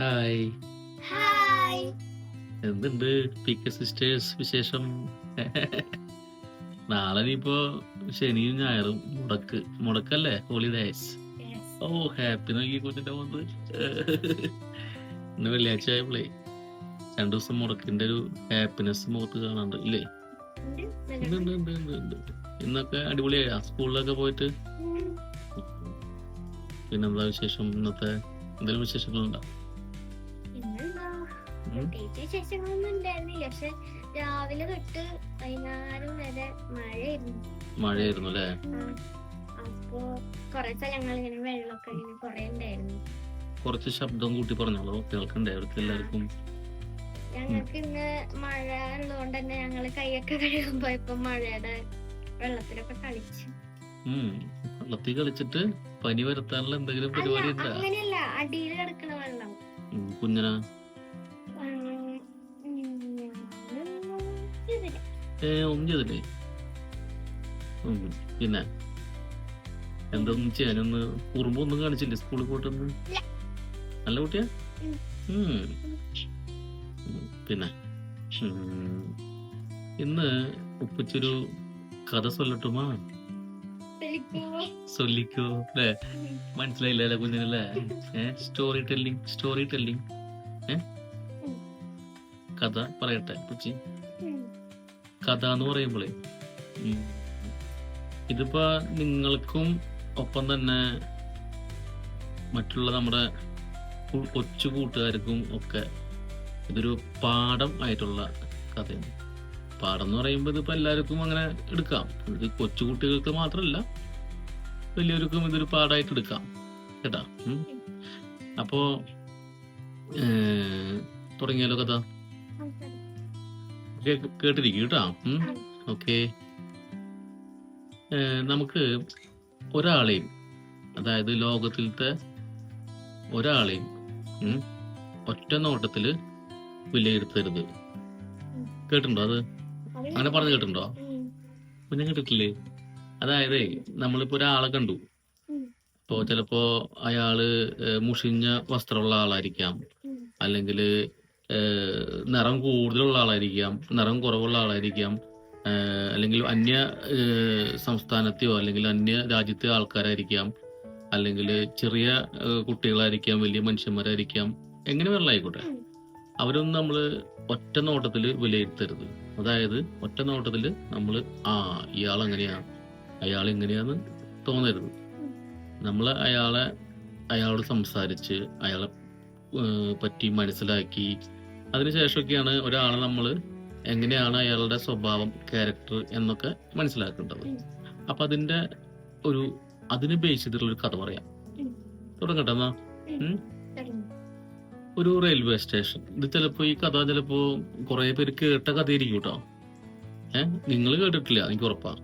Hi എന്തുണ്ട്? P K sisters വിശേഷം? നാളെ ഇനിയിപ്പോ ശനിയും ഞായറും മുടക്ക്. മുടക്കല്ലേ? ഹോളിഡേസ് ഓ ഹാപ്പി നോക്കി കുഞ്ഞിന്റെ മുമ്പ്. ഇന്ന് വെള്ളിയാഴ്ച ആയപ്പോളേ രണ്ടു ദിവസം മുടക്കിന്റെ ഒരു ഹാപ്പിനെസ് മുഖത്ത് കാണാണ്ട് ഇല്ലേ. ഇന്നൊക്കെ അടിപൊളിയായ? സ്കൂളിലൊക്കെ പോയിട്ട്? പിന്നെന്താ വിശേഷം? ഇന്നത്തെ എന്തെങ്കിലും വിശേഷങ്ങളുണ്ടോ? പ്രത്യേകിച്ച് വിശേഷങ്ങളൊന്നും ഉണ്ടായിരുന്നില്ല പക്ഷെ രാവിലെ തൊട്ട് വൈകുന്നേരം വരെ മഴയായിരുന്നു. മഴയായിരുന്നു അല്ലേ? അപ്പോ കൊറേ സ്ഥലങ്ങൾ ഇങ്ങനെ വെള്ളമൊക്കെ ഇങ്ങനെ കൊറേ ഉണ്ടായിരുന്നു. കുറച്ച് ശബ്ദം കൂട്ടി പറഞ്ഞോളൂ. കേൾക്കണ്ടേ അവർക്ക് എല്ലാവർക്കും? ഞങ്ങൾക്ക് ഇന്ന് മഴ ഉള്ളതുകൊണ്ട് തന്നെ ഞങ്ങൾ കൈയൊക്കെ കഴുകാൻ പോയപ്പോ മഴയുടെ വെള്ളത്തിലൊക്കെ കളിച്ചു. വെള്ളത്തിൽ കളിച്ചിട്ട് പനി വരുത്താനുള്ള എന്തെങ്കിലും പരിപാടി അങ്ങനെയല്ല. അടിയിൽ കിടക്കണ വെള്ളം. കുഞ്ഞനാ? ഒന്നും ചെയ്തില്ലേ പിന്നെ എന്തൊന്നും ചെയ്യാനൊന്ന് കുറുമ്പൊന്നും കാണിച്ചില്ലേ സ്കൂളിൽ പോയിട്ടൊന്ന്. നല്ല കുട്ടിയാ? പിന്നെ ഇന്ന് ഉപ്പച്ചൊരു കഥ സൊല്ലട്ടുമാ. സൊല്ലിക്കോ അല്ലേ. മനസ്സിലായില്ല അല്ലെ കുഞ്ഞിനല്ലേ സ്റ്റോറി ടെല്ലിങ് സ്റ്റോറി ടെല്ലിങ് ഏ? കഥ പറയട്ടെ പുച്ചി ഉം. കഥ എന്ന് പറയുമ്പോളേ ഇതിപ്പോ നിങ്ങൾക്കും ഒപ്പം തന്നെ മറ്റുള്ള നമ്മുടെ കൊച്ചു കൂട്ടുകാർക്കും ഒക്കെ ഇതൊരു പാഠം ആയിട്ടുള്ള കഥയാണ്. പാഠം എന്ന് പറയുമ്പോൾ ഇതിപ്പോ എല്ലാവർക്കും അങ്ങനെ എടുക്കാം. ഇത് കൊച്ചു കുട്ടികൾക്ക് മാത്രമല്ല വലിയവർക്കും ഇതൊരു പാഠമായിട്ട് എടുക്കാം. കേട്ടാ? ഉം. അപ്പോ ഏർ, തുടങ്ങിയാലോ കഥ? കേട്ടിരിക്കും കേട്ടോ. ഓക്കെ. നമുക്ക് ഒരാളെയും അതായത് ലോകത്തിലത്തെ ഒരാളെയും ഒറ്റ നോട്ടത്തിൽ വിലയിരുത്തരുത്. കേട്ടിട്ടുണ്ടോ അത്? അങ്ങനെ പറഞ്ഞു കേട്ടിട്ടുണ്ടോ? പിന്നെ കേട്ടിട്ടില്ലേ? അതായത് നമ്മളിപ്പോ ഒരാളെ കണ്ടു. ഇപ്പോ ചിലപ്പോ അയാൾ മുഷിഞ്ഞ വസ്ത്രമുള്ള ആളായിരിക്കാം. അല്ലെങ്കിൽ നിറം കൂടുതലുള്ള ആളായിരിക്കാം നിറം കുറവുള്ള ആളായിരിക്കാം. അല്ലെങ്കിൽ അന്യ സംസ്ഥാനത്തെയോ അല്ലെങ്കിൽ അന്യ രാജ്യത്തെ ആൾക്കാരായിരിക്കാം. അല്ലെങ്കിൽ ചെറിയ കുട്ടികളായിരിക്കാം വലിയ മനുഷ്യന്മാരായിരിക്കാം. എങ്ങനെ വെള്ളമായിക്കോട്ടെ ആയിക്കോട്ടെ. അവരൊന്നും നമ്മൾ ഒറ്റ നോട്ടത്തിൽ വിലയിരുത്തരുത്. അതായത് ഒറ്റ നോട്ടത്തിൽ നമ്മൾ ആ ഇയാൾ അങ്ങനെയാ. അയാൾ എങ്ങനെയാന്ന് തോന്നരുത്. നമ്മൾ അയാളെ അയാളോട് സംസാരിച്ച് അയാളെ പറ്റി മനസ്സിലാക്കി അതിനുശേഷമൊക്കെയാണ് ഒരാളെ നമ്മൾ എങ്ങനെയാണ് അയാളുടെ സ്വഭാവം ക്യാരക്ടർ എന്നൊക്കെ മനസ്സിലാക്കേണ്ടത്. അപ്പൊ അതിന്റെ ഒരു അതിന് ബേസ് ചെയ്തിട്ടുള്ള ഒരു കഥ പറയാം. തുടങ്ങട്ടെ എന്നാ? ഒരു റെയിൽവേ സ്റ്റേഷൻ ഇത് ചിലപ്പോ ഈ കഥ ചിലപ്പോ കുറെ പേര് കേട്ട കഥയായിരിക്കും കേട്ടോ. ഏഹ് നിങ്ങൾ കേട്ടിട്ടില്ല എനിക്ക് ഉറപ്പാ.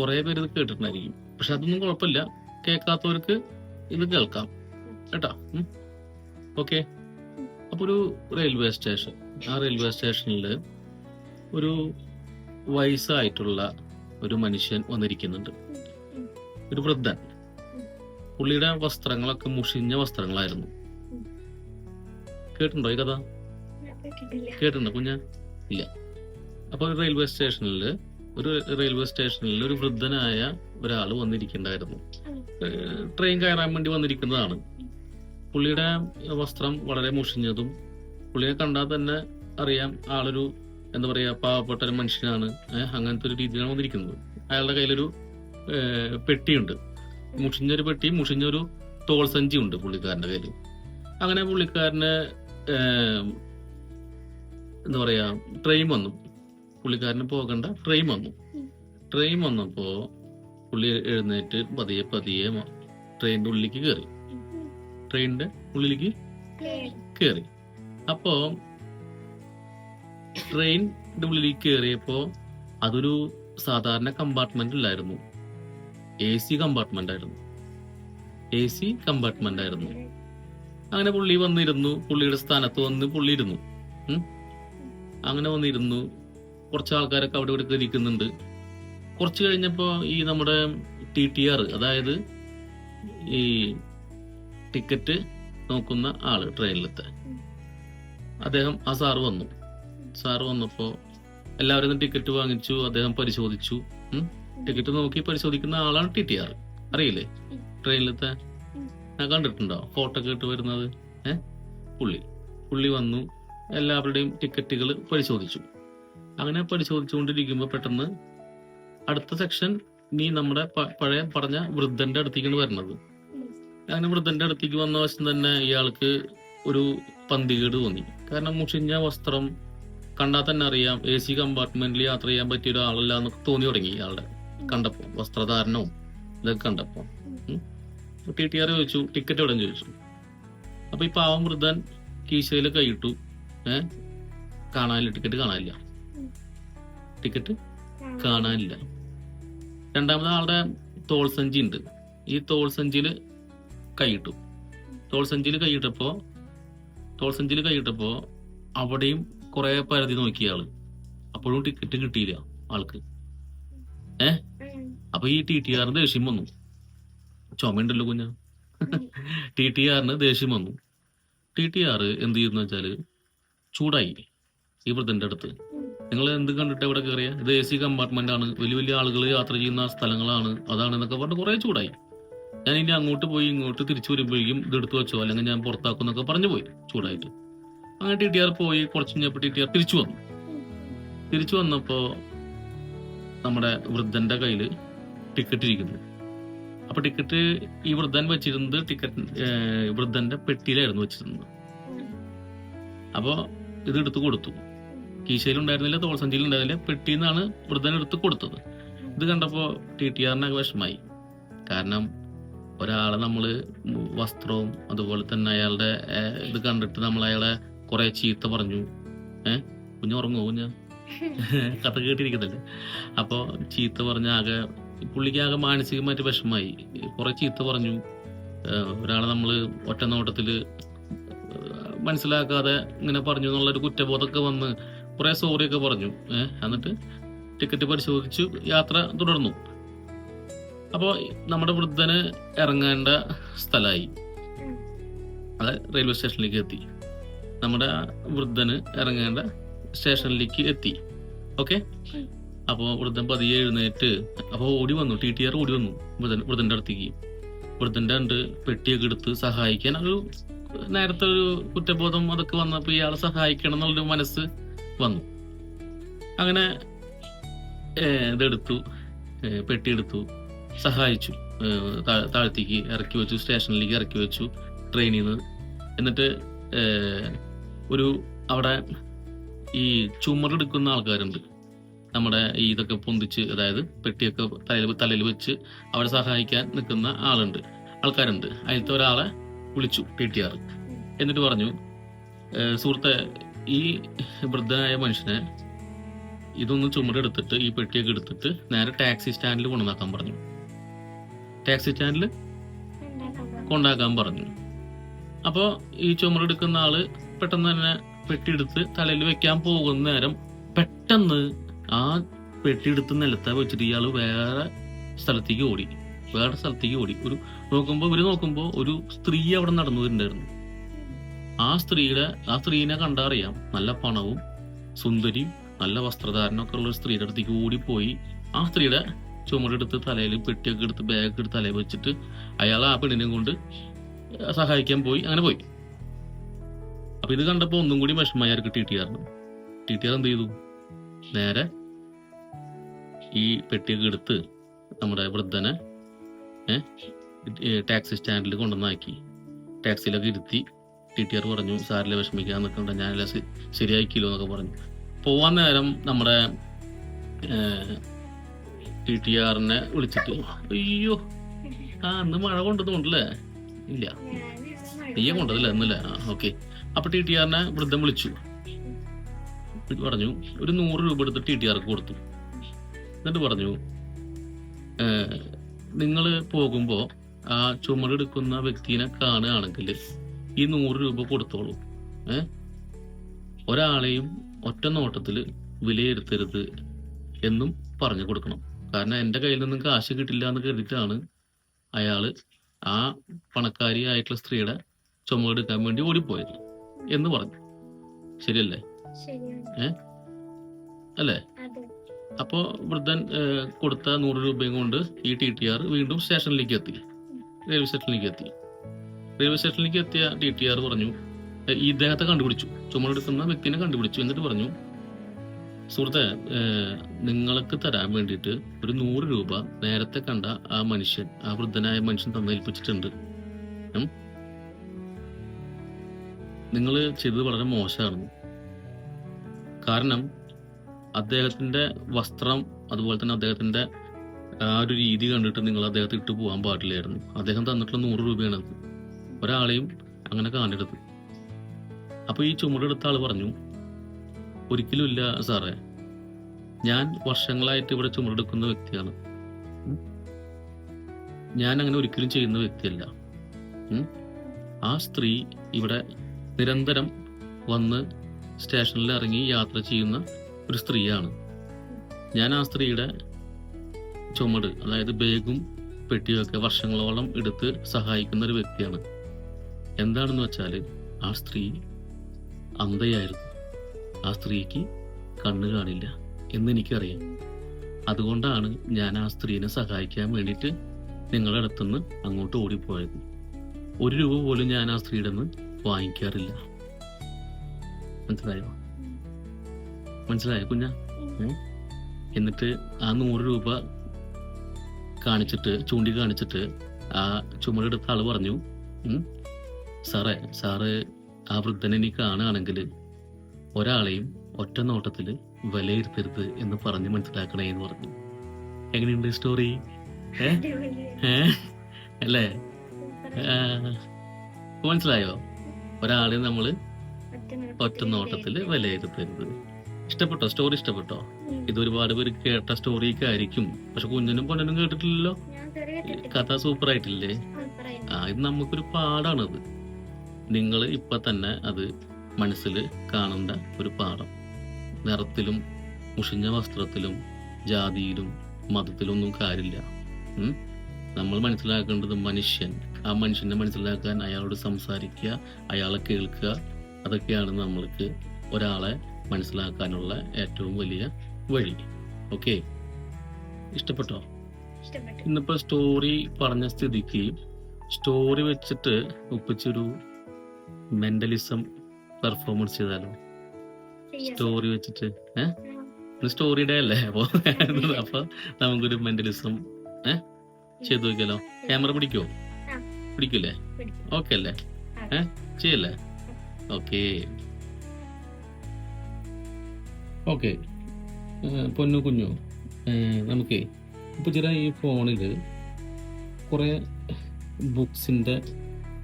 കുറെ പേര് ഇത് കേട്ടിട്ടുണ്ടായിരിക്കും. പക്ഷെ അതൊന്നും കുഴപ്പമില്ല. കേൾക്കാത്തവർക്ക് ഇത് കേൾക്കാം. കേട്ടാ? ഓക്കെ അപ്പൊ ഒരു റെയിൽവേ സ്റ്റേഷൻ ആ റെയിൽവേ സ്റ്റേഷനിൽ ഒരു വയസ്സായിട്ടുള്ള ഒരു മനുഷ്യൻ വന്നിരിക്കുന്നുണ്ട്. ഒരു വൃദ്ധൻ. പുള്ളിയുടെ വസ്ത്രങ്ങളൊക്കെ മുഷിഞ്ഞ വസ്ത്രങ്ങളായിരുന്നു. കേട്ടിട്ടുണ്ടോ ഈ കഥ. കേട്ടിട്ടുണ്ടോ കുഞ്ഞ? ഇല്ല. അപ്പൊ റെയിൽവേ സ്റ്റേഷനിൽ ഒരു റെയിൽവേ സ്റ്റേഷനിൽ ഒരു വൃദ്ധനായ ഒരാൾ വന്നിരിക്കണ്ടായിരുന്നു ട്രെയിൻ കയറാൻ വേണ്ടി വന്നിരിക്കുന്നതാണ്. പുള്ളിയുടെ വസ്ത്രം വളരെ മുഷിഞ്ഞതും പുള്ളിയെ കണ്ടാൽ തന്നെ അറിയാം ആളൊരു എന്താ പറയാ പാവപ്പെട്ട ഒരു മനുഷ്യനാണ്. അങ്ങനത്തെ ഒരു രീതിയിലാണ് വന്നിരിക്കുന്നത്. അയാളുടെ കയ്യിലൊരു പെട്ടിയുണ്ട്. മുഷിഞ്ഞൊരു പെട്ടി മുഷിഞ്ഞൊരു തോൾ സഞ്ചി ഉണ്ട് പുള്ളിക്കാരന്റെ കയ്യിൽ അങ്ങനെ പുള്ളിക്കാരന് എന്താ പറയാ ട്രെയിൻ വന്നു. പുള്ളിക്കാരന് പോകണ്ട ട്രെയിൻ വന്നു. ട്രെയിൻ വന്നപ്പോ പുള്ളി എഴുന്നേറ്റ് പതിയെ പതിയെ ട്രെയിനിന്റെ ഉള്ളിലേക്ക് കയറി. ട്രെയിനിന്റെ ഉള്ളിലേക്ക്. കയറി അപ്പോ ട്രെയിനിന്റെ ഉള്ളിലേക്ക് കയറിയപ്പോ അതൊരു സാധാരണ കമ്പാർട്ട്മെന്റ് ഇല്ലായിരുന്നു. എ സി കമ്പാർട്ട്മെന്റ് ആയിരുന്നു. എ സി കമ്പാർട്ട്മെന്റ് ആയിരുന്നു. അങ്ങനെ പുള്ളി വന്നിരുന്നു. പുള്ളിയുടെ സ്ഥാനത്ത് വന്ന് പുള്ളി ഇരുന്നു. അങ്ങനെ വന്നിരുന്നു. കുറച്ച് ആൾക്കാരൊക്കെ അവിടെ ഇവിടെ ഇരിക്കുന്നുണ്ട് കുറച്ച് കഴിഞ്ഞപ്പോ ഈ നമ്മുടെ ടി ടി ആർ അതായത് ഈ ടിക്കറ്റ് നോക്കുന്ന ആൾ ട്രെയിനിലത്തെ അദ്ദേഹം ആ സാറ് വന്നു. സാറ് വന്നപ്പോ എല്ലാവരും ടിക്കറ്റ് വാങ്ങിച്ചു അദ്ദേഹം പരിശോധിച്ചു. ടിക്കറ്റ് നോക്കി പരിശോധിക്കുന്ന ആളാണ് ടി ടി ആർ. അറിയില്ലേ? ട്രെയിനിലത്തെ ഞാൻ കണ്ടിട്ടുണ്ടോ? ഫോട്ടോ കേട്ട് വരുന്നത്? ഏ? പുള്ളി. പുള്ളി വന്നു. എല്ലാവരുടെയും ടിക്കറ്റുകൾ പരിശോധിച്ചു. അങ്ങനെ പരിശോധിച്ചുകൊണ്ടിരിക്കുമ്പോൾ പെട്ടെന്ന് അടുത്ത സെക്ഷൻ നീ നമ്മുടെ പഴയ പറഞ്ഞ വൃദ്ധന്റെ അടുത്തേക്കാണ് വരുന്നത് അങ്ങനെ വൃദ്ധന്റെ അടുത്തേക്ക് വന്ന വശം തന്നെ ഇയാൾക്ക് ഒരു പന്തികേട് തോന്നി. കാരണം മുഷിഞ്ഞ വസ്ത്രം കണ്ടാൽ തന്നെ അറിയാം എ സി കമ്പാർട്ട്മെന്റിൽ യാത്ര ചെയ്യാൻ പറ്റിയ ഒരാളല്ല എന്നൊക്കെ തോന്നി തുടങ്ങി ഇയാളുടെ കണ്ടപ്പോ വസ്ത്രധാരണവും ഇതൊക്കെ കണ്ടപ്പോ ടി ടി ആർ ചോദിച്ചു ടിക്കറ്റ് എവിടെ ചോദിച്ചു. അപ്പൊ ഈ പാവം വൃദ്ധൻ കീശയിൽ കൈയിട്ടു ഏ? കാണാനില്ല ടിക്കറ്റ് കാണാനില്ല. ടിക്കറ്റ് കാണാനില്ല. രണ്ടാമത് ആളുടെ തോൾ സഞ്ചി ഉണ്ട് ഈ തോൾ സഞ്ചിയിൽ കൈയിട്ടു. തോൾ കൈയിട്ടപ്പോ സഞ്ചിയിൽ കൈയിട്ടപ്പോ അവിടെയും കുറെ പരതി നോക്കിയ ആൾ. അപ്പോഴും ടിക്കറ്റ് കിട്ടിയില്ല ആൾക്ക്. അപ്പൊ ഈ ടി ടി ആറിന് ദേഷ്യം വന്നു. ചുമയുണ്ടല്ലോ കുഞ്ഞ. ടി ടി ആറിന് ദേഷ്യം വന്നു. ടി ടി ആറ് എന്ത് ചെയ്യുന്ന വെച്ചാൽ ചൂടായി ഈ വൃദ്ധന്റെ അടുത്ത്. നിങ്ങൾ എന്ത് കണ്ടിട്ട് ഇവിടെ കയറിയ ഇത് എ സി കമ്പാർട്ട്മെന്റ് ആണ് വലിയ വലിയ ആളുകൾ യാത്ര ചെയ്യുന്ന സ്ഥലങ്ങളാണ്. അതാണ് എന്നൊക്കെ പറഞ്ഞ് കുറെ ചൂടായി. ഞാൻ ഇനി അങ്ങോട്ട് പോയി ഇങ്ങോട്ട് തിരിച്ചു വരുമ്പോഴേക്കും ഇത് എടുത്തു വെച്ചോ അല്ലെങ്കിൽ ഞാൻ പുറത്താക്കും എന്നൊക്കെ പറഞ്ഞു പോയി ചൂടായിട്ട്. അങ്ങനെ ടി ടി ആർ പോയി കുറച്ച് കഴിഞ്ഞപ്പോൾ ടി ടി ആർ തിരിച്ചു വന്നു. തിരിച്ചു വന്നപ്പോ നമ്മുടെ വൃദ്ധന്റെ കയ്യിൽ ടിക്കറ്റ് ഇരിക്കുന്നു. അപ്പൊ ടിക്കറ്റ് ഈ വൃദ്ധൻ വെച്ചിരുന്നത് ടിക്കറ്റ് വൃദ്ധന്റെ പെട്ടിയിലായിരുന്നു വെച്ചിരുന്നത്. അപ്പോ ഇത് എടുത്തു കൊടുത്തു. കീശയിൽ ഉണ്ടായിരുന്നില്ല തോൾസഞ്ചിയിൽ ഉണ്ടായിരുന്നില്ല പെട്ടിയിൽ നിന്നാണ് വൃദ്ധൻ എടുത്ത് കൊടുത്തത്. ഇത് കണ്ടപ്പോ ടി ടി ആറിനൊക്കെ വിഷമായി കാരണം ഒരാളെ നമ്മൾ വസ്ത്രവും അതുപോലെ തന്നെ അയാളുടെ ഇത് കണ്ടിട്ട് നമ്മൾ അയാളെ കുറെ ചീത്ത പറഞ്ഞു. ഏഹ് കുഞ്ഞു ഉറങ്ങോ കുഞ്ഞ? കഥ കേട്ടിരിക്കുന്നില്ല? അപ്പോൾ ചീത്ത പറഞ്ഞ ആകെ പുള്ളിക്ക് ആകെ മാനസികമായിട്ട് വിഷമായി കുറെ ചീത്ത പറഞ്ഞു. ഒരാളെ നമ്മൾ ഒറ്റ നോട്ടത്തിൽ ഏഹ്, മനസ്സിലാക്കാതെ ഇങ്ങനെ പറഞ്ഞു എന്നുള്ളൊരു കുറ്റബോധമൊക്കെ വന്ന് കുറെ സോറിയൊക്കെ പറഞ്ഞു. ഏഹ് എന്നിട്ട് ടിക്കറ്റ് പരിശോധിച്ചു യാത്ര തുടർന്നു. അപ്പോൾ നമ്മുടെ വൃദ്ധന് ഇറങ്ങേണ്ട സ്ഥലമായി അത് റെയിൽവേ സ്റ്റേഷനിലേക്ക് എത്തി. നമ്മുടെ വൃദ്ധന് ഇറങ്ങേണ്ട സ്റ്റേഷനിലേക്ക് എത്തി. ഓക്കെ അപ്പോൾ വൃദ്ധൻ പതിയെ എഴുന്നേറ്റ് അപ്പോൾ ഓടി വന്നു ടി ടി ആർ ഓടി വന്നു വൃദ്ധൻ വൃദ്ധന്റെ അടുത്തേക്ക്. വൃദ്ധന്റെ രണ്ട് പെട്ടിയൊക്കെ എടുത്ത് സഹായിക്കാൻ ഒരു നേരത്തെ ഒരു കുറ്റബോധം അതൊക്കെ വന്നപ്പോൾ ഇയാളെ സഹായിക്കണം എന്നുള്ളൊരു മനസ്സ് വന്നു. അങ്ങനെ ഇതെടുത്തു പെട്ടി പെട്ടിയെടുത്തു സഹായിച്ചു. താഴത്തേക്ക് ഇറക്കി വെച്ചു സ്റ്റേഷനിലേക്ക് ഇറക്കി വെച്ചു ട്രെയിനിൽ നിന്ന് എന്നിട്ട് ഒരു അവിടെ ഈ ചുമറെടുക്കുന്ന ആൾക്കാരുണ്ട്. നമ്മുടെ ഈ ഇതൊക്കെ പൊന്തിച്ച് അതായത് പെട്ടിയൊക്കെ തലയിൽ തലയിൽ വെച്ച് അവരെ സഹായിക്കാൻ നിൽക്കുന്ന ആളുണ്ട് ആൾക്കാരുണ്ട്. അതിലത്തെ ഒരാളെ വിളിച്ചു ടി ടി ആർ എന്നിട്ട് പറഞ്ഞു "ഏഹ്, സുഹൃത്തെ ഈ വൃദ്ധനായ മനുഷ്യനെ ഇതൊന്ന് ചുമരെടുത്തിട്ട് ഈ പെട്ടിയൊക്കെ എടുത്തിട്ട് നേരെ ടാക്സി സ്റ്റാൻഡിൽ കൊണ്ടുവന്നാക്കാൻ പറഞ്ഞു. ടാക്സി സ്റ്റാൻഡിൽ കൊണ്ടാക്കാൻ പറഞ്ഞു. അപ്പോൾ ഈ ചുമരെടുക്കുന്ന ആൾ പെട്ടെന്ന് തന്നെ പെട്ടിയെടുത്ത് തലയിൽ വെക്കാൻ പോകുന്ന നേരം പെട്ടെന്ന് ആ പെട്ടിയെടുത്ത് നിലത്തെ വെച്ചിട്ട് ഇയാൾ വേറെ സ്ഥലത്തേക്ക് ഓടി. വേറെ സ്ഥലത്തേക്ക് ഓടി. ഒരു നോക്കുമ്പോൾ ഇവർ നോക്കുമ്പോൾ ഒരു സ്ത്രീ അവിടെ നടന്നു വരുന്നുണ്ടായിരുന്നു ആ സ്ത്രീയുടെ ആ സ്ത്രീനെ കണ്ടറിയാം. നല്ല പണവും സുന്ദരിയും നല്ല വസ്ത്രധാരണമൊക്കെ ഉള്ള ഒരു സ്ത്രീയുടെ അടുത്തേക്ക് ഓടിപ്പോയി. ആ സ്ത്രീയുടെ ചുമടെടുത്ത് തലയിൽ പെട്ടിയൊക്കെ എടുത്ത് ബാഗൊക്കെ എടുത്ത് തലയിൽ വെച്ചിട്ട് അയാൾ ആ പെണ്ണിനെ കൊണ്ട് സഹായിക്കാൻ പോയി. അങ്ങനെ പോയി. അപ്പൊ ഇത് കണ്ടപ്പോ ഒന്നും കൂടി വിഷമമായി ആർക്ക് ടി ടി ആറിന്. ടി ടി ആർ എന്ത് ചെയ്തു? നേരെ ഈ പെട്ടിയൊക്കെ എടുത്ത് നമ്മുടെ വൃദ്ധനെ ടാക്സി സ്റ്റാൻഡിൽ കൊണ്ടുവന്നാക്കി. ടാക്സിയിലൊക്കെ ഇരുത്തി ടി ടി ആർ പറഞ്ഞു സാറിലെ വിഷമിക്കാൻ നിൽക്കണ്ട ഞാനെല്ലാം ശരിയാക്കിയല്ലോ എന്നൊക്കെ പറഞ്ഞു. പോവാൻ നേരം നമ്മുടെ ടി ടി ആറിനെ വിളിച്ചിട്ട്. അയ്യോ ആ ഇന്ന് മഴ കൊണ്ടതുകൊണ്ടല്ലേ? ഇല്ല. നീയെ കൊണ്ടതല്ലേ ഇന്നല്ലേ? ആ ഓക്കെ. അപ്പൊ ടി ടി ആറിനെ വൃദ്ധം വിളിച്ചു. പറഞ്ഞു ഒരു നൂറ് രൂപ എടുത്ത് ടി ടി ആർക്ക് കൊടുത്തു. എന്നിട്ട് പറഞ്ഞു നിങ്ങൾ പോകുമ്പോൾ ആ ചുമടെടുക്കുന്ന വ്യക്തിനെ കാണുകയാണെങ്കിൽ ഈ നൂറ് രൂപ കൊടുത്തോളൂ. ഏ? ഒരാളെയും ഒറ്റ നോട്ടത്തിൽ വിലയിരുത്തരുത് എന്നും പറഞ്ഞു കൊടുക്കണം. കാരണം എന്റെ കയ്യിൽ നിന്നും കാശ് കിട്ടില്ല എന്ന് കരുതിയിട്ടാണ് അയാൾ ആ പണക്കാരിയായിട്ടുള്ള സ്ത്രീയുടെ ചുമടെടുക്കാൻ വേണ്ടി ഓടിപ്പോയത് എന്ന് പറഞ്ഞു. ശരിയല്ലേ? ഏ? അല്ലേ? അപ്പോ അപ്പോൾ വൃദ്ധൻ കൊടുത്ത നൂറ് രൂപയും കൊണ്ട് ഈ ടി ടി ആർ വീണ്ടും സ്റ്റേഷനിലേക്ക് എത്തി. റെയിൽവേ സ്റ്റേഷനിലേക്ക് എത്തി. റെയിൽവേ സ്റ്റേഷനിലേക്ക് എത്തിയ ടി ടി ആർ പറഞ്ഞു ഈ ഇദ്ദേഹത്തെ കണ്ടുപിടിച്ചു. ചുമടെടുക്കുന്ന വ്യക്തിനെ കണ്ടുപിടിച്ചു എന്നിട്ട് പറഞ്ഞു സുഹൃത്തെ നിങ്ങൾക്ക് തരാൻ വേണ്ടിയിട്ട് ഒരു നൂറ് രൂപ നേരത്തെ കണ്ട ആ മനുഷ്യൻ ആ വൃദ്ധനായ മനുഷ്യൻ തന്നേൽപ്പിച്ചിട്ടുണ്ട് നിങ്ങൾ ചെയ്തത് വളരെ മോശമാണ്. കാരണം അദ്ദേഹത്തിന്റെ വസ്ത്രം അതുപോലെ തന്നെ അദ്ദേഹത്തിന്റെ ആ ഒരു രീതി കണ്ടിട്ട് നിങ്ങൾ അദ്ദേഹത്തെ ഇട്ട് പോകാൻ പാടില്ലായിരുന്നു. അദ്ദേഹം തന്നിട്ടുള്ള നൂറ് രൂപയാണ് അത്. ഒരാളെയും അങ്ങനെ കാണരുത്. അപ്പൊ ഈ ചുമടെടുത്ത ആൾ പറഞ്ഞു ഒരിക്കലും ഇല്ല സാറേ. ഞാൻ വർഷങ്ങളായിട്ട് ഇവിടെ ചുമടെടുക്കുന്ന വ്യക്തിയാണ്. ഞാൻ അങ്ങനെ ഒരിക്കലും ചെയ്യുന്ന വ്യക്തിയല്ല. ആ സ്ത്രീ ഇവിടെ നിരന്തരം വന്ന് സ്റ്റേഷനിൽ ഇറങ്ങി യാത്ര ചെയ്യുന്ന ഒരു സ്ത്രീയാണ്. ഞാൻ ആ സ്ത്രീയുടെ ചുമട് അതായത് ബേഗും പെട്ടിയൊക്കെ വർഷങ്ങളോളം എടുത്ത് സഹായിക്കുന്ന ഒരു വ്യക്തിയാണ്. എന്താണെന്ന് വെച്ചാൽ ആ സ്ത്രീ അന്ധയായിരുന്നു. ആ സ്ത്രീക്ക് കണ്ണ് കാണില്ല. എന്ന് എനിക്കറിയാം അതുകൊണ്ടാണ് ഞാൻ ആ സ്ത്രീനെ സഹായിക്കാൻ വേണ്ടിയിട്ട് നിങ്ങളുടെ അടുത്തുനിന്ന് അങ്ങോട്ട് ഓടിപ്പോയത്. ഒരു രൂപ പോലും ഞാൻ ആ സ്ത്രീയുടെ നിന്ന് വാങ്ങിക്കാറില്ല. മനസ്സിലായോ? മനസ്സിലായോ കുഞ്ഞ? എന്നിട്ട് ആ നൂറ് രൂപ കാണിച്ചിട്ട് ചൂണ്ടി കാണിച്ചിട്ട് ആ ചുമടെടുത്ത ആൾ പറഞ്ഞു സാറേ സാറ് ആ വൃദ്ധനെ നീ കാണുകയാണെങ്കിൽ ഒരാളെയും ഒറ്റ നോട്ടത്തിൽ വിലയിരുത്തരുത് എന്ന് പറഞ്ഞ് മനസ്സിലാക്കണേ എന്ന് പറഞ്ഞു. എങ്ങനെയുണ്ട് സ്റ്റോറി അല്ലേ? മനസ്സിലായോ? ഒരാളെ നമ്മൾ ഒറ്റ നോട്ടത്തിൽ വിലയിരുത്തരുത്. ഇഷ്ടപ്പെട്ടോ? സ്റ്റോറി ഇഷ്ടപ്പെട്ടോ? ഇത് ഒരുപാട് പേര് കേട്ട സ്റ്റോറിയൊക്കെ ആയിരിക്കും. പക്ഷെ കുഞ്ഞനും പൊണ്ണനും കേട്ടിട്ടില്ലല്ലോ. കഥ സൂപ്പർ ആയിട്ടില്ലേ? ആ ഇത് നമുക്കൊരു പാടാണത്. നിങ്ങൾ ഇപ്പൊ തന്നെ അത് മനസ്സിൽ കാണേണ്ട ഒരു പാഠം. നിറത്തിലും മുഷിഞ്ഞ വസ്ത്രത്തിലും ജാതിയിലും മതത്തിലൊന്നും കാര്യമില്ല. നമ്മൾ മനസ്സിലാക്കേണ്ടത് മനുഷ്യൻ. ആ മനുഷ്യനെ മനസ്സിലാക്കാൻ അയാളോട് സംസാരിക്കുക അയാളെ കേൾക്കുക അതൊക്കെയാണ് നമ്മൾക്ക് ഒരാളെ മനസ്സിലാക്കാനുള്ള ഏറ്റവും വലിയ വഴി. ഓക്കെ? ഇഷ്ടപ്പെട്ടോ. ഇന്നിപ്പോ സ്റ്റോറി പറഞ്ഞ സ്ഥിതിക്ക് സ്റ്റോറി വെച്ചിട്ട് ഒപ്പിച്ചൊരു മെന്റലിസം പെർഫോമൻസ് ചെയ്താലോ. സ്റ്റോറി വെച്ചിട്ട് ആ, സ്റ്റോറിയുടെ അല്ലേ? അപ്പൊ അപ്പൊ നമുക്കൊരു മെന്റലിസം ഏ? ചെയ്തു നോക്കിയാലോ? ക്യാമറ പിടിക്കോ. പിടിക്കൂലേ? പിടിക്കും. ഓക്കെ അല്ലേ? ഏഹ് ചെയ്യല്ലേ? ഓക്കെ ഓക്കെ പൊന്നു കുഞ്ഞു. നമുക്ക് ഇപ്പൊ ചില ഈ ഫോണിൽ കുറെ ബുക്സിന്റെ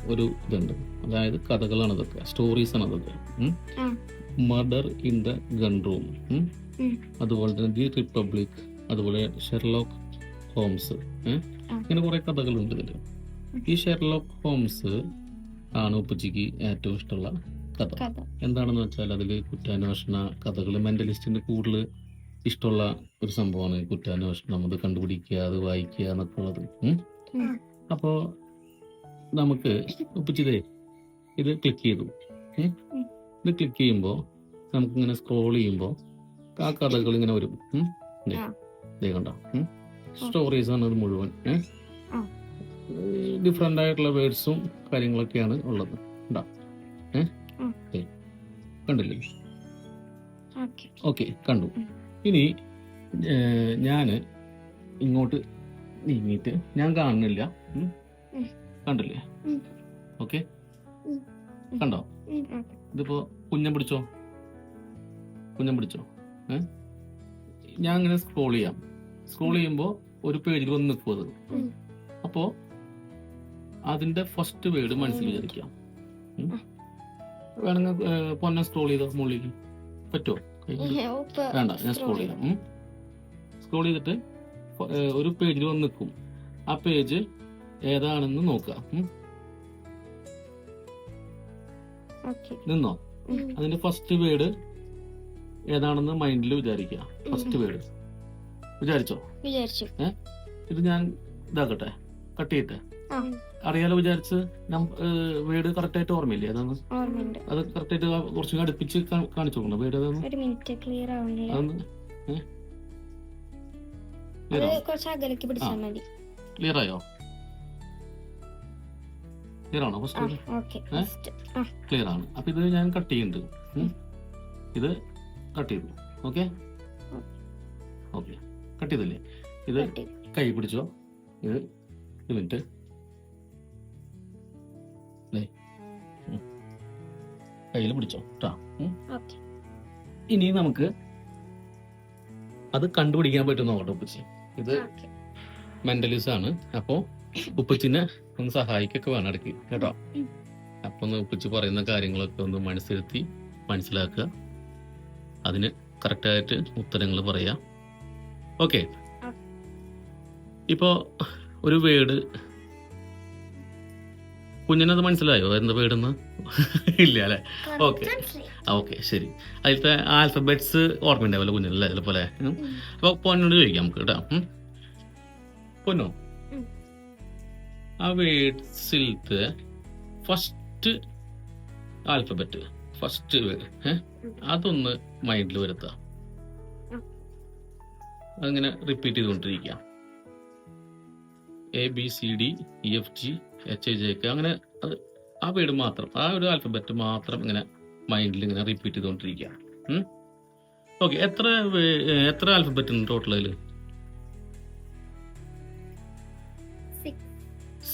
ഒരു ഇതുണ്ട്. അതായത് കഥകളാണ് ഇതൊക്കെ സ്റ്റോറീസ് ആണ് അതൊക്കെ. Murder in the gun room അതുപോലെ തന്നെ ദി റിപ്പബ്ലിക് അതുപോലെ ഷെർലോക്ക് ഹോംസ്. ഇങ്ങനെ കുറെ കഥകളുണ്ട് ഇതിൽ ഈ ഷെർലോക്ക് ഹോംസ് ആണ് ഉപ്പച്ചിക്ക് ഏറ്റവും ഇഷ്ടമുള്ള കഥ എന്താണെന്ന് വെച്ചാൽ അതിൽ കുറ്റാന്വേഷണ കഥകൾ മെന്റലിസ്റ്റിന്റെ കൂടുതൽ ഇഷ്ടമുള്ള ഒരു സംഭവമാണ് കുറ്റാന്വേഷണം അത് കണ്ടുപിടിക്കുക അത് വായിക്കുക എന്നൊക്കെ ഉള്ളത് ഉം. ഉം. അപ്പോ നമുക്ക് ഉപ്പച്ചിതേ ഇത് ക്ലിക്ക് ചെയ്തു. ഇത് ക്ലിക്ക് ചെയ്യുമ്പോൾ നമുക്കിങ്ങനെ സ്ക്രോൾ ചെയ്യുമ്പോൾ ആ കഥകൾ ഇങ്ങനെ വരും. ദേ കണ്ടോ? സ്റ്റോറീസ് ആണ് ഇത് മുഴുവൻ. ആ. ഡിഫറെന്റ് ആയിട്ടുള്ള വേർഡ്സും കാര്യങ്ങളൊക്കെയാണ് ഉള്ളത്. ഉണ്ടാ ഏ? കണ്ടില്ലേ? ഓക്കെ. കണ്ടു. ഇനി ഞാൻ ഇങ്ങോട്ട് നീങ്ങിയിട്ട് ഞാൻ കാണുന്നില്ല. കണ്ടില്ലേ. ഓക്കെ. കണ്ടോ. ഇതിപ്പോ കുഞ്ഞം പിടിച്ചോ? കുഞ്ഞം പിടിച്ചോ? ഏഹ് ഞാൻ ഇങ്ങനെ സ്ക്രോൾ ചെയ്യാം. സ്ക്രോൾ ചെയ്യുമ്പോൾ ഒരു പേജിൽ വന്ന് നിൽക്കും അത്. അപ്പോ അതിന്റെ ഫസ്റ്റ് വേർഡ് മനസ്സിൽ വിചാരിക്കാം. വേണമെങ്കിൽ പൊന്നെ സ്ക്രോൾ ചെയ്തോ മുകളിലേക്ക്? പറ്റുമോ വേണ്ട ഞാൻ സ്ക്രോൾ ചെയ്യാം. സ്ക്രോൾ ചെയ്തിട്ട് ഒരു പേജിൽ വന്ന് നിൽക്കും. ആ പേജ് ഏതാണെന്ന് നോക്കുക. നിന്നോ? അതിന്റെ ഫസ്റ്റ് വേർഡ് ഏതാണെന്ന് മൈൻഡിൽ വിചാരിക്കുക ഫസ്റ്റ് വേർഡ് വിചാരിച്ചോ? വിചാരിച്ചു. ഇത് ഞാൻ ഇതാക്കട്ടെ. കട്ട് ചെയ്യട്ടെ. അറിയാലോ വിചാരിച്ച് ഏഹ് വീട് കറക്റ്റ് ആയിട്ട് ഓർമ്മയില്ലേ? അതാണ്. അത് കറക്റ്റ് ആയിട്ട് കുറച്ചും അടുപ്പിച്ച് കാണിച്ചു കൊടുക്കണം. വീട് അതൊന്ന് ക്ലിയർ ആവണില്ല ക്ലിയർ ആണോ? ഫസ്റ്റ് ക്ലിയർ ആണ്. അപ്പൊ ഇത് ഞാൻ കട്ട് ചെയ്യുന്നുണ്ട്. ഇത് കട്ട് ചെയ്തു. ഓക്കെ ഓക്കെ കട്ട് ചെയ്തില്ലേ? ഇത്. കൈ പിടിച്ചോ? ഇത് ഒരു മിനിറ്റ് കയ്യിൽ പിടിച്ചോ? കേട്ടോ ഇനി നമുക്ക് അത് കണ്ടുപിടിക്കാൻ പറ്റുന്ന ഓട്ടോ പിടിച്ച് ഇത് മെന്റലിസ് ആണ്. അപ്പോ ഉപ്പച്ചിനെ ഒന്ന് സഹായിക്കൊക്കെ വേണം ഇടയ്ക്ക് കേട്ടോ. അപ്പൊ ഒന്ന് ഉപ്പച്ചി പറയുന്ന കാര്യങ്ങളൊക്കെ ഒന്ന് മനസ്സിരുത്തി മനസ്സിലാക്കുക. അതിന് കറക്റ്റായിട്ട് ഉത്തരങ്ങൾ പറയാം. ഓക്കെ. ഇപ്പോ ഒരു വേർഡ് കുഞ്ഞിനത് മനസ്സിലായോ? എന്ത് വേർഡെന്ന് ഇല്ല അല്ലെ? ഓക്കെ. ഓക്കെ ശരി. അതിലത്തെ ആൽഫബറ്റ്സ് ഓർമ്മയുണ്ടാവല്ലോ കുഞ്ഞിനല്ലേ ചിലപ്പോലെ പോലെ അപ്പൊ പൊന്നോട് ചോദിക്കാം നമുക്ക് കേട്ടോ. പൊന്നോ. ആ വേഡ്സിലത്തെ ഫസ്റ്റ് ആൽഫബറ്റ് ഫസ്റ്റ്. അതൊന്ന് മൈൻഡിൽ വരുത്താം. അങ്ങനെ റിപ്പീറ്റ് ചെയ്തുകൊണ്ടിരിക്കുക A B C D E F G H I J K അങ്ങനെ അത് ആ വേർഡ് മാത്രം ആ ഒരു ആൽഫബറ്റ് മാത്രം ഇങ്ങനെ മൈൻഡിൽ ഇങ്ങനെ റിപ്പീറ്റ് ചെയ്തുകൊണ്ടിരിക്കുക ഓക്കെ എത്ര എത്ര ആൽഫബറ്റ് ഉണ്ട് ടോട്ടൽ അതിൽ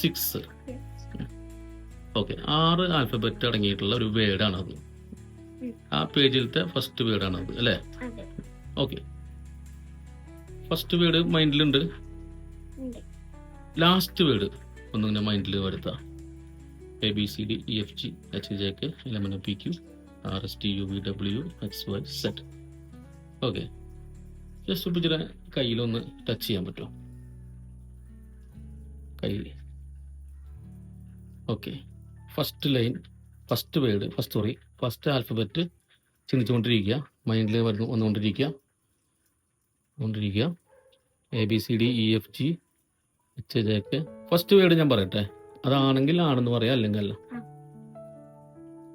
സിക്സ് ഓക്കെ ആറ് ആൽഫബറ്റ് അടങ്ങിയിട്ടുള്ള ഒരു വേർഡാണത് അത്. ആ പേജിലത്തെ ഫസ്റ്റ് വേർഡാണത് അത് അല്ലേ? ഓക്കെ ഫസ്റ്റ് വേർഡ് മൈൻഡിലുണ്ട് ലാസ്റ്റ് വേർഡ് ഒന്നിങ്ങനെ മൈൻഡിൽ വരുത്താം. A B C D E F G H J K L M N P Q R S T U V W X Y Z okay just ഇപ്പം ചില കയ്യിലൊന്ന് touch ചെയ്യാൻ പറ്റുമോ? കൈ okay first line first word first sorry first alphabet ചിന്തിച്ചുകൊണ്ടിരിക്കുക. മൈൻഡിൽ വരുന്നു വന്നുകൊണ്ടിരിക്കുക. കൊണ്ടിരിക്കുക A B C D E F G H J K first word ഞാൻ പറയട്ടെ? അതാണെങ്കിൽ ആണെന്ന് പറയാം അല്ലെങ്കിൽ അല്ല?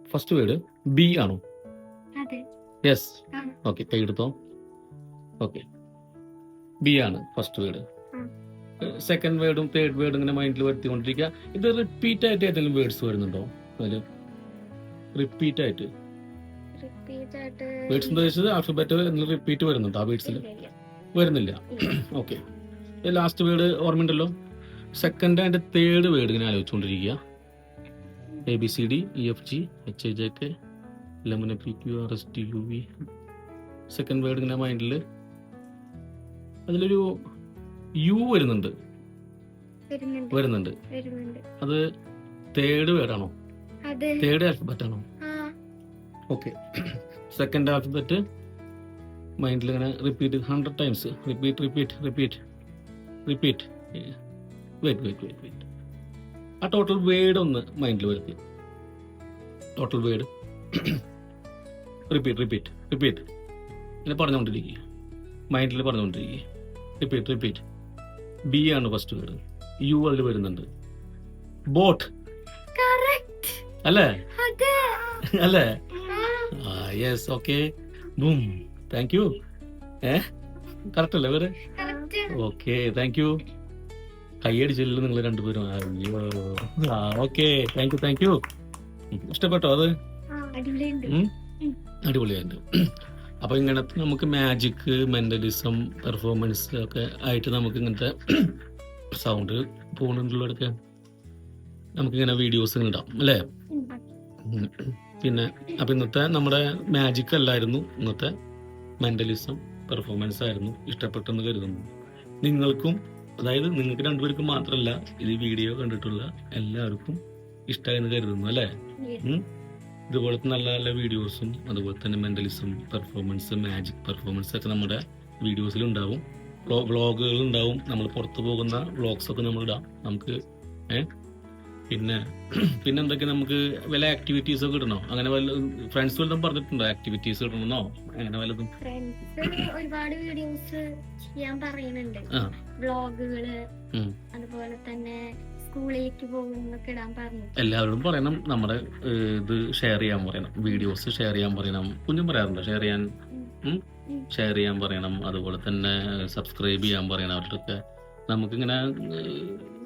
ഫസ്റ്റ് വേർഡ് ബി ആണോ? യെസ്. ഓക്കെ കൈ എടുത്തോ. ഓക്കെ ബി ആണ് ഫസ്റ്റ് വേർഡ്. സെക്കൻഡ് വേർഡും തേർഡ് വേർഡും ഇങ്ങനെ മൈൻഡിൽ വരുത്തിക്കൊണ്ടിരിക്കുക. ഇത് റിപ്പീറ്റ് ആയിട്ട് ഏതെങ്കിലും വേർഡ്സ് വരുന്നുണ്ടോ? അതിൽ റിപ്പീറ്റ് ആയിട്ട്. വേർഡ്സ് എന്താ വെച്ചത് ആൽഫബറ്റ് റിപ്പീറ്റ് വരുന്നുണ്ടോ ആ വേർഡ്സിൽ. വരുന്നില്ല. ഓക്കെ ലാസ്റ്റ് വേർഡ് ഓർമ്മയുണ്ടല്ലോ? സെക്കൻഡ് ആൻഡ് തേർഡ് വേർഡ് ഇങ്ങനെ ആലോചിച്ചുകൊണ്ടിരിക്കുക. A B C D E F G H I J K L M N P Q R S T U V second word ഇങ്ങനെ മൈൻഡിൽ അതിലൊരു U വരുന്നുണ്ട്. വരുന്നുണ്ട്. അത് third word ആണോ അതെ. തേർഡ് ആൽഫബറ്റ് ആണോ? ഓക്കെ സെക്കൻഡ് ആൽഫബറ്റ് മൈൻഡിൽ ഇങ്ങനെ repeat hundred times repeat repeat repeat repeat wait wait wait wait ആ ടോട്ടൽ വേർഡ് ഒന്ന് മൈൻഡിൽ വരുത്തി. Total word repeat repeat repeat ഇങ്ങനെ പറഞ്ഞുകൊണ്ടിരിക്കുക. മൈൻഡിൽ പറഞ്ഞുകൊണ്ടിരിക്കുക. റിപ്പീറ്റ് റിപ്പീറ്റ് ബി ആണ് ഫസ്റ്റ് വേർഡ് യു അതിൽ വരുന്നുണ്ട്. ബോട്ട് അല്ലേ? അല്ലേ? ആ, yes okay boom thank you ഏ? കറക്റ്റ് അല്ലേ വേറെ. ഓക്കെ താങ്ക് യു കൈയടിച്ചില്ല നിങ്ങൾ രണ്ടുപേരും. അയ്യോ. ആ okay thank you thank you ഇഷ്ടപ്പെട്ടോ അത്. അടിപൊളിയായിട്ട്. അപ്പൊ ഇങ്ങനത്തെ നമുക്ക് മാജിക് മെന്റലിസം പെർഫോമൻസ് ഒക്കെ ആയിട്ട് നമുക്ക് ഇങ്ങനത്തെ സൗണ്ട് ഫോണുകളിലൊക്കെ നമുക്കിങ്ങനെ വീഡിയോസ് ഉണ്ടാവും അല്ലേ. പിന്നെ അപ്പൊ ഇന്നത്തെ നമ്മുടെ മാജിക് അല്ലായിരുന്നു ഇന്നത്തെ മെന്റലിസം പെർഫോമൻസ് ആയിരുന്നു ഇഷ്ടപ്പെട്ടെന്ന് കരുതുന്നു. നിങ്ങൾക്കും അതായത് നിങ്ങൾക്ക് രണ്ടുപേർക്കും മാത്രമല്ല ഇത് വീഡിയോ കണ്ടിട്ടുള്ള എല്ലാവർക്കും ഇഷ്ടമായെന്ന് കരുതുന്നു അല്ലേ? ഇതുപോലത്തെ നല്ല നല്ല വീഡിയോസും അതുപോലെ തന്നെ മെന്റലിസം പെർഫോമൻസ് മാജിക് പെർഫോമൻസ് ഒക്കെ നമ്മുടെ വീഡിയോസിൽ ഉണ്ടാവും. വ്ളോഗുകൾ ഉണ്ടാവും. നമ്മൾ പുറത്തു പോകുന്ന വ്ളോഗ്സ് ഒക്കെ നമ്മൾ ഇടാം. നമുക്ക് ഏ? പിന്നെ പിന്നെ എന്തൊക്കെ നമുക്ക് വല്ല ആക്ടിവിറ്റീസ് ഒക്കെ ഇടണോ? അങ്ങനെ വല്ല ഫ്രണ്ട്സ് വല്ലതും പറഞ്ഞിട്ടുണ്ടോ? ആക്ടിവിറ്റീസ് ഇടണമെന്നോ അങ്ങനെ വല്ലതും? ഒരുപാട് വീഡിയോസ് ചെയ്യാൻ പറയുന്നുണ്ട്. ഉം. അതുപോലെ തന്നെ സ്കൂളിലേക്ക് പോകുന്നൊക്കെ ഇടാൻ പറഞ്ഞു. എല്ലാവരോടും പറയണം. നമ്മുടെ ഇത് ഷെയർ ചെയ്യാൻ പറയണം. വീഡിയോസ് ഷെയർ ചെയ്യാൻ പറയണം. കുഞ്ഞും പറയാറുണ്ട്? ഷെയർ ചെയ്യാൻ ഷെയർ ചെയ്യാൻ പറയണം. അതുപോലെ തന്നെ സബ്സ്ക്രൈബ് ചെയ്യാൻ പറയണം. അവരുടെ നമുക്ക് ഇങ്ങനെ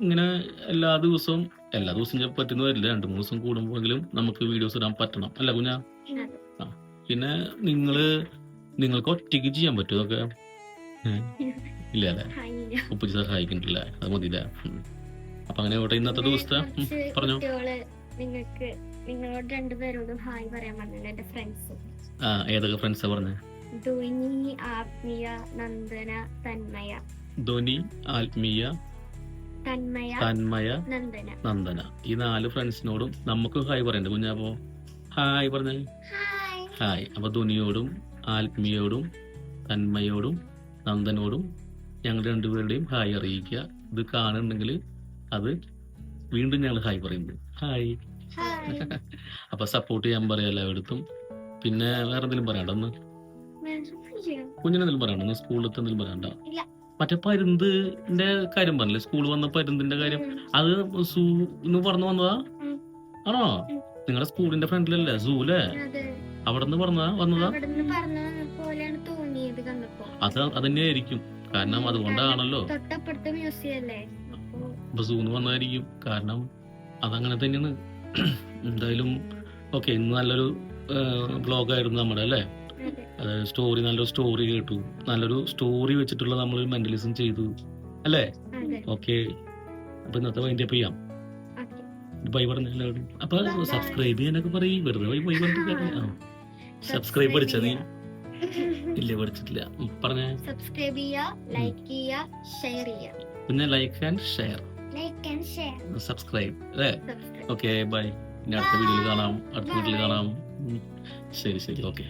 ഇങ്ങനെ എല്ലാ ദിവസവും എല്ലാ ദിവസവും പറ്റുന്ന വരില്ല രണ്ട് മൂന്ന് ദിവസം കൂടുമ്പോഴെങ്കിലും നമുക്ക് വീഡിയോസ് ഇടാൻ പറ്റണം. അല്ല കുഞ്ഞാ. പിന്നെ നിങ്ങൾ നിങ്ങൾക്ക് ഒറ്റയ്ക്ക് ചെയ്യാൻ ഏഹ്? ഇല്ല അല്ലേ? ഉപ്പിച്ച് സഹായിക്കുന്നില്ല അത് മതി. അപ്പൊ അങ്ങനെ ഇവിടെ ഇന്നത്തെ ദിവസത്തെ പറഞ്ഞോ? നിങ്ങൾക്ക് നിങ്ങളോട് രണ്ടുപേരോടും ഹായ് പറയാൻ പറഞ്ഞു എന്റെ ഫ്രണ്ട്സ് ആ ഏതൊക്കെ ഫ്രണ്ട്സാ പറഞ്ഞേ? ധോനി ആത്മീയ നന്ദന തന്മയ. ധ്വനി ആത്മീയ തന്മയ തന്മയ നന്ദന. നന്ദന. ഈ നാല് ഫ്രണ്ട്സിനോടും നമുക്ക് ഹായ് പറയണ്ടേ കുഞ്ഞാപ്പോ ഹായ് പറഞ്ഞു. ഹായ്. ഹായ്. അപ്പൊ ധ്വനിയോടും ആത്മീയോടും തന്മയോടും നന്ദനോടും ഞങ്ങൾ രണ്ടുപേരുടെയും ഹായ് അറിയിക്കുക. ഇത് കാണുന്നുണ്ടെങ്കിൽ അത് വീണ്ടും ഞങ്ങൾ ഹായ് പറയുന്നത് ഹായ് അപ്പൊ സപ്പോർട്ട് ചെയ്യാൻ പറയാം എല്ലായിടത്തും പിന്നെ വേറെ എന്തെങ്കിലും പറയണ്ട ഒന്ന് കുഞ്ഞിനെന്തെങ്കിലും പറയണ്ട സ്കൂളിൽ സ്കൂളിലത്തെ എന്തെങ്കിലും പറയണ്ട. മറ്റേ പരുന്തിന്റെ കാര്യം പറഞ്ഞില്ലേ? സ്കൂൾ വന്ന പരുന്തിന്റെ കാര്യം? അത് സൂ എന്ന് പറഞ്ഞു വന്നതാ? ആണോ. നിങ്ങളുടെ സ്കൂളിന്റെ ഫ്രണ്ടിലല്ലേ സൂലേ അല്ലേ അവിടെ നിന്ന് പറഞ്ഞതാ വന്നതാ? അത് അതന്നെയായിരിക്കും കാരണം അതുകൊണ്ടാണല്ലോ. എന്ന് വന്നതായിരിക്കും കാരണം അതങ്ങനെ തന്നെയാണ്. എന്തായാലും ഓക്കെ ഇന്ന് നല്ലൊരു ബ്ലോഗായിരുന്നു നമ്മുടെ അല്ലേ? അതെ അതായത് സ്റ്റോറി നല്ലൊരു സ്റ്റോറി കേട്ടു. നല്ലൊരു സ്റ്റോറി വെച്ചിട്ടുള്ള നമ്മൾ മെന്റലിസം ചെയ്തു അല്ലേ? ഓക്കെ. അപ്പൊ ഇന്നത്തെ വൈൻഡപ്പ് ചെയ്യാം. ബൈ പറഞ്ഞ എല്ലാവരും. അപ്പൊ. സബ്സ്ക്രൈബ് ചെയ്യാനൊക്കെ പറയും. വെറുതെ ബൈ ബൈ പറഞ്ഞിട്ട് സബ്സ്ക്രൈബ് പഠിച്ച നീ ഇല്ല പഠിച്ചിട്ടില്ല. പറഞ്ഞേ. സബ്സ്ക്രൈബ് ചെയ്യുക ലൈക്ക് ചെയ്യുക ഷെയർ ചെയ്യുക പിന്നെ like and share like and share subscribe അല്ലേ? ഓക്കെ ബൈ ഇനി അടുത്ത വീഡിയോയിൽ കാണാം. അടുത്ത വീട്ടിൽ Bye. കാണാം. ശരി ശരി. ഓക്കെ